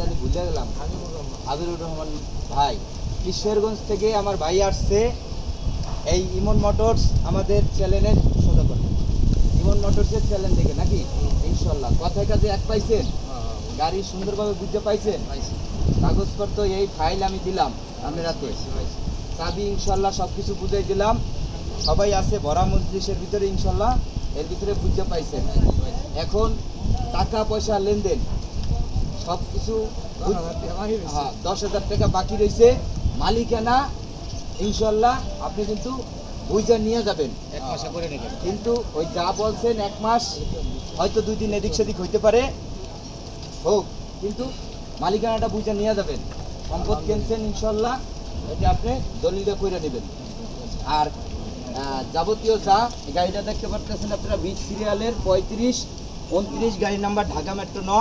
জানি ভুলে গেলাম। আবিরুর রহমান ভাই কিশোরগঞ্জ থেকে আমার ভাই আসছে। এই ইমন মোটরস আমাদের চ্যানেলের সোজা করে ইমন মোটরসের চ্যানেল দেখে নাকি? ইনশাল্লাহ কথায় কাজে এক পাইছেন? গাড়ি সুন্দরভাবে বুঝতে পাইছেন? কাগজপত্র এই ফাইল আমি দিলাম আমি রাতে। চাবি ইনশাল্লাহ সব কিছু বুঝাই দিলাম। সবাই আছে ভরা মজলিসের ভিতরে ইনশাল্লাহ এর ভিতরে বুঝতে পাইছেন। এখন টাকা পয়সা লেনদেন। সব কিছু হ্যাঁ দশ হাজার টাকা বাকি রয়েছে। মালিকানা ইনশাল্লাহ আপনি কিন্তু বুঝে নিয়ে যাবেন। এক মাসে করে নেবেন কিন্তু ওই যা বলছেন এক মাস হয়তো দুই দিন এদিক সেদিক হইতে পারে। হোক কিন্তু মালিকানাটা বুঝে নিয়ে যাবেন। সম্পদ কিনছেন ইনশাল্লাহ এটা আপনি দলিলটা করে নেবেন। আর যাবতীয় যা গাড়িটা দেখতে পাচ্ছেন আপনারা বিশ সিরিয়ালের পঁয়ত্রিশ উনত্রিশ গাড়ি নাম্বার ঢাকা মেট্রো ন।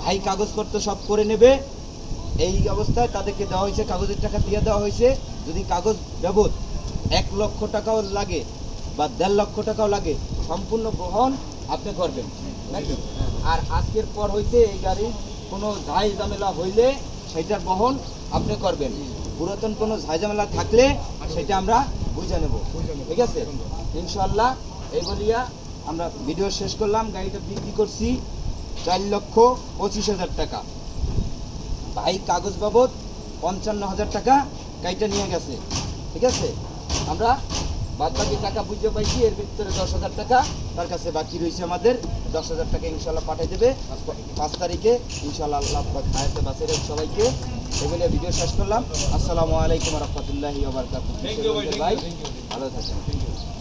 ভাই কাগজপত্র সব করে নেবে। এই অবস্থায় তাদেরকে দেওয়া হয়েছে, কাগজের টাকা দিয়ে দেওয়া হয়েছে। যদি কাগজ বাবদ এক লক্ষ টাকাও লাগে বা দেড় লক্ষ টাকাও লাগে, সম্পূর্ণ গ্রহণ আপনি করবেন। নাকি? আর আজকের পর হইতে এই গাড়ির কোনো ঝাই ঝামেলা হইলে সেটার বহন আপনি করবেন। পুরাতন কোনো ঝাই ঝামেলা থাকলে সেটা আমরা বুঝে নেব। ঠিক আছে? ইনশাল্লাহ এই বলিয়া আমরা ভিডিও শেষ করলাম। গাড়িটা বিক্রি করছি। চার লক্ষ পঁচিশ হাজার টাকা। ভাই কাগজ বাবদ পঞ্চান্ন হাজার টাকা গাড়িটা নিয়ে গেছে। ঠিক আছে? আমরা বাদ বাকি টাকা বুঝতে পাইছি এর ভিতরে দশ হাজার টাকা তার কাছে বাকি রয়েছে আমাদের দশ হাজার টাকা ইনশাল্লাহ পাঠিয়ে দেবে। পাঁচ তারিখে ইনশাল্লাহ আল্লাহ হায়াতে রাখবে সবাইকে। এগুলো ভিডিও শেষ করলাম। আসসালামু আলাইকুম রহমতুল্লাহি ভাই ভালো থাকেন